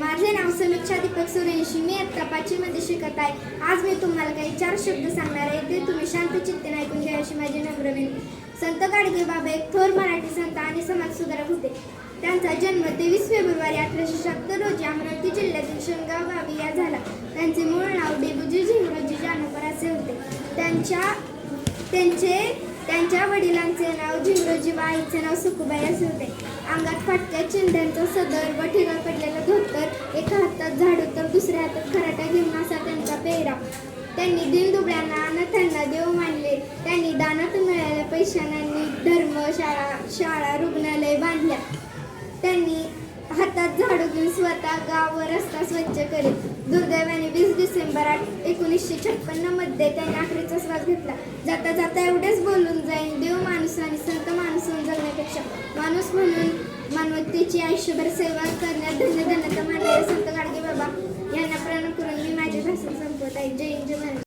माझे नाव समीक्षा दीपक सुरेश मी आत्ता पाचवीमध्ये शिकत आहे. आज मी तुम्हाला काही चार शब्द सांगणार आहे. ते तुम्ही शांत चित्तेने ऐकून घ्या अशी माझी नम्र विनंती. संत गाडगे बाबा एक थोर मराठी संत आणि समाज सुधारक होते. त्यांचा जन्म तेवीस फेब्रुवारी अठराशे शहात्तर रोजी अमरावती जिल्ह्यातील शेंगाव गावी या झाला. त्यांचे मूळ नाव डेबुजी झिंगरोजी जानोकर असे होते. त्यांच्या त्यांचे त्यांच्या वडिलांचे नाव झिंगरोजी व आईचे नाव सुखुबाई असे होते. अंगात फाटक्या चिंध्यांचा सदर व ठिगळ पडलेलं धोतर एका हातात झाडू तर दुसऱ्या हातात खराटा घेऊन असा त्यांचा पेहराव. त्यांनी दिनदुबळ्यांना अनाथांना देव मानले. त्यांनी दानात मिळालेल्या पैशांनी धर्मशाळा शाळा रुग्णालय बांधल्या. त्यांनी हातात झाडू घेऊन स्वतः गाव व रस्ता स्वच्छ करीत. दुर्दैवाने वीस डिसेंबर आठ एकोणीसशे छप्पन्नमध्ये त्यांनी आखरीचा श्वास घेतला. जाता जाता एवढेच बोलून जाईल देव माणूस आणि संत माणूस होऊन जगण्यापेक्षा माणूस म्हणून मानवतेची आयुष्यभर सेवा करण्यात 这，这，那。